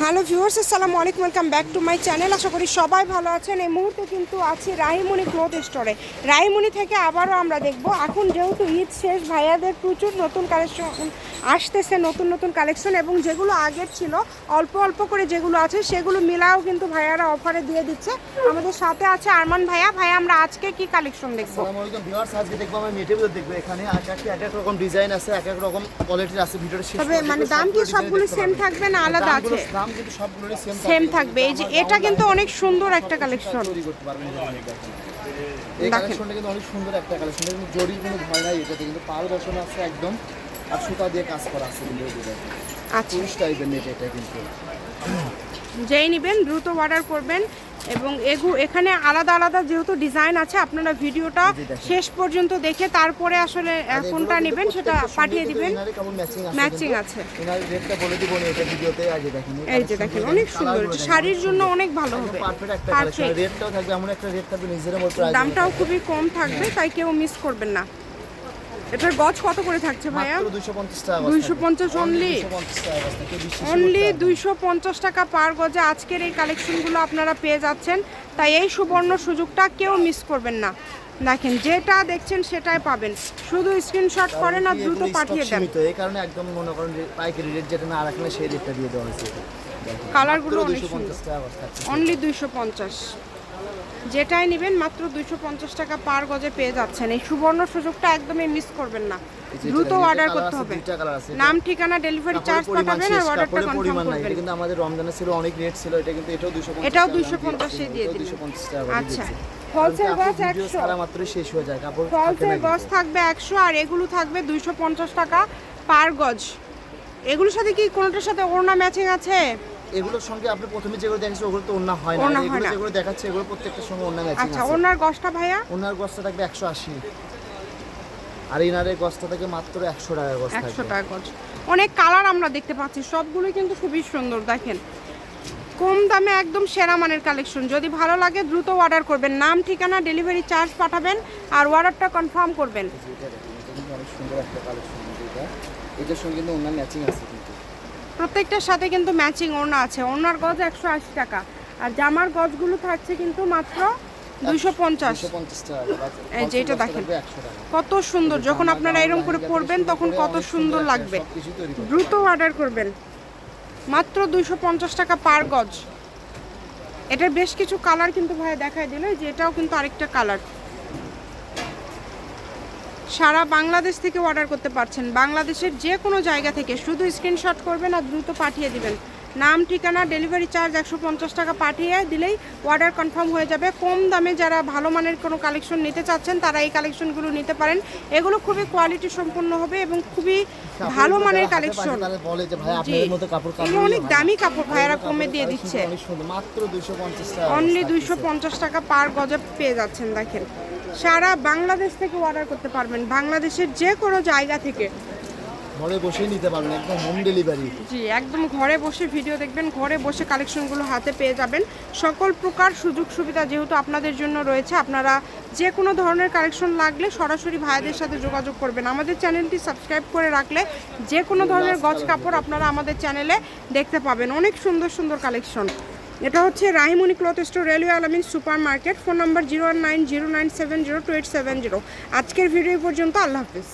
Hello viewers আসসালামু আলাইকুম welcome back to my channel. আশা করি সবাই ভালো আছেন। এই মুহূর্তে কিন্তু আছি রাহিমণি ক্লথ স্টোরে। রাহিমণি থেকে আবারও আমরা দেখব। এখন যেহেতু ঈদ শেষ ভাইয়াদের প্রচুর নতুন কালেকশন আসতেছে নতুন নতুন কালেকশন এবং যেগুলো আগের ছিল অল্প অল্প করে যেগুলো আছে সেগুলো মিলাও কিন্তু ভাইয়ারা অফারে দিয়ে দিচ্ছে। আমাদের সাথে আছে আরমান ভাইয়া। ভাইয়া আমরা আজকে কি কালেকশন দেখব? আজকে দেখব আমরা নেটে দেখব। এখানে এক এক রকম ডিজাইন আছে এক এক রকম কোয়ালিটির আছে ভিডিওটা তবে মানে দাম কি সবগুলো সবগুলো সেম থাকবে না আলাদা আছে? দাম কিন্তু সবগুলোরই সেম সেম থাকবে। এই যে এটা কিন্তু অনেক সুন্দর একটা কালেকশন করতে পারবেন এই। কালেকশনটা কিন্তু অনেক সুন্দর একটা কালেকশন কিন্তু জরির কোনো ভয় নাই এটাতে কিন্তু পারদর্শন আছে একদম আর সুতা দিয়ে কাজ করা আছে কিন্তু আচ্ছা। টাইপের নেট এটা কিন্তু। যেই নেবেন দ্রুত অর্ডার করবেন। এবং এগু এখানে আলাদা আলাদা যেহেতু ডিজাইন আছে আপনারা ভিডিওটা শেষ পর্যন্ত দেখে তারপরে আসলে কোনটা নেবেন সেটা পাঠিয়ে দিবেন। ম্যাচিং আছে এই যে দেখেন অনেক সুন্দর শাড়ির জন্য অনেক ভালো হবে। পারফেক্ট একটা কালেকশন পারফেক্ট রেটটাও থাকবে এমন একটা রেট থাকবে নিজের মতো দামটাও খুবই কম থাকবে তাই কেউ মিস করবেন না। এটার গজ কত করে থাকছে ভাইয়া? মাত্র 250 টাকা 250 only? 250 টাকা বস্তা, কেউ বিশ্বাসই অনলি করতে দুইশো পঞ্চাশ টাকা পার গজে আজকের এই কালেকশনগুলো আপনারা পেয়ে যাচ্ছেন। তাই এই সুবর্ণ সুযোগটা কেউ মিস করবেন না। দেখেন যেটা দেখছেন সেটাই পাবেন। শুধু স্ক্রিনশট করেন আর দ্রুত পাঠিয়ে দেন। এই কারণে একদম মনে করেন পাইকারি রেট যেটা না রাখলে সেই রেটটা দিয়ে দেওয়া হয়েছে। কালারগুলো অনেক 250 টাকা বস্তা আছে। অনলি দুইশো পঞ্চাশ। যেটাই নেবেন মাত্র দুইশো পঞ্চাশ টাকা পার গজে পেয়ে যাচ্ছেন। এই সুবর্ণ সুযোগটা একদমই মিস করবেন না। দ্রুত অর্ডার করতে হবে। নাম ঠিকানা ডেলিভারি চার্জ পাঠাবেন আর অর্ডারটা কনফার্ম করবেন। কিন্তু আমাদের রমজানে ছিল অনেক রেট ছিল এটা কিন্তু এটাও 250 এটাও টাকা 250 এ দিয়ে। 250 টাকা আচ্ছা। ফলসের গজ আপনি একশো। ছাড়া শেষ হয়ে যায় কাপড় ফলসের থাকবে একশো আর এগুলো থাকবে দুইশো পঞ্চাশ টাকা পার গজ। এগুলোর সাথে কি কোনোটার সাথে ওড়না ম্যাচিং আছে? এগুলোর সঙ্গে আপনি প্রথমে যেগুলো দেখাচ্ছেন ওগুলো তো ওন্না হয় না। এগুলো যেগুলো দেখাচ্ছে এগুলো প্রত্যেকটার সঙ্গে ওন্না ম্যাচিং আচ্ছা আছে। ওড়নার গজটা ভাইয়া? ওনার গছটা থাকবে একশো আশি। আর ইনারের গছটা থাকে মাত্র একশো টাকা গছ একশো থাকবে। টাকা গজ। অনেক কালার আমরা দেখতে পাচ্ছি। সবগুলোই কিন্তু খুবই সুন্দর দেখেন। কম দামে একদম সেরা মানের কালেকশন। যদি ভালো লাগে দ্রুত অর্ডার করবেন। নাম ঠিকানা ডেলিভারি চার্জ পাঠাবেন আর অর্ডারটা কনফার্ম করবেন। এটা দেখুন এটা কিন্তু অনেক সুন্দর একটা কালেকশন এটা। এটার সঙ্গে কিন্তু ওনার ম্যাচিং আছে কিন্তু। প্রত্যেকটার সাথে কিন্তু ম্যাচিং ওড়না আছে। ওড়নার গজ একশো আশি টাকা। আর জামার গজগুলো থাকছে কিন্তু মাত্র দুইশো পঞ্চাশ। এই যে দেখেন। কত সুন্দর। যখন আপনারা এরকম করে পরবেন, তখন কত সুন্দর লাগবে। দ্রুত অর্ডার করবেন। মাত্র দুইশো পঞ্চাশ টাকা পার গজ। এটার বেশ কিছু কালার কিন্তু ভাই দেখাই দিল। যে এটাও কিন্তু আরেকটা কালার সারা বাংলাদেশ থেকে অর্ডার করতে পারছেন। বাংলাদেশের যে কোনো জায়গা থেকে শুধু স্ক্রিনশট করবেন আর দ্রুত পাঠিয়ে দিবেন। নাম ঠিকানা ডেলিভারি চার্জ একশো পঞ্চাশ টাকা পাঠিয়ে দিলেই অর্ডার কনফার্ম হয়ে যাবে। কম দামে যারা ভালো মানের কোনো কালেকশন নিতে চাচ্ছেন তারা এই কালেকশনগুলো নিতে পারেন। এগুলো খুবই কোয়ালিটি সম্পন্ন হবে এবং খুবই ভালো মানের কালেকশন অনেক দামি কাপড় ভাইয়ারা কমে দিয়ে দিচ্ছে। অনলি দুইশো পঞ্চাশ টাকা। পার গজে পেয়ে যাচ্ছেন দেখেন। সারা বাংলাদেশ থেকে অর্ডার করতে পারবেন। বাংলাদেশের যে কোনো জায়গা থেকে। ঘরে বসে নিতে পারবেন একদম হোম ডেলিভারি জি একদম ঘরে বসে ভিডিও দেখবেন ঘরে বসে কালেকশনগুলো হাতে পেয়ে যাবেন। সকল প্রকার সুযোগ সুবিধা যেহেতু আপনাদের জন্য রয়েছে আপনারা যে কোনো ধরনের কালেকশন লাগলে সরাসরি ভাইদের সাথে যোগাযোগ করবেন। আমাদের চ্যানেলটি সাবস্ক্রাইব করে রাখলে যে কোনো ধরনের গজ কাপড় আপনারা আমাদের চ্যানেলে দেখতে পাবেন। অনেক সুন্দর সুন্দর কালেকশন এটা হচ্ছে Rahimoni cloth store, railway Alamin super market phone number zero nine zero nine seven zero two eight seven zero. আজকের ভিডিও পর্যন্ত, আল্লাহ হাফিজ।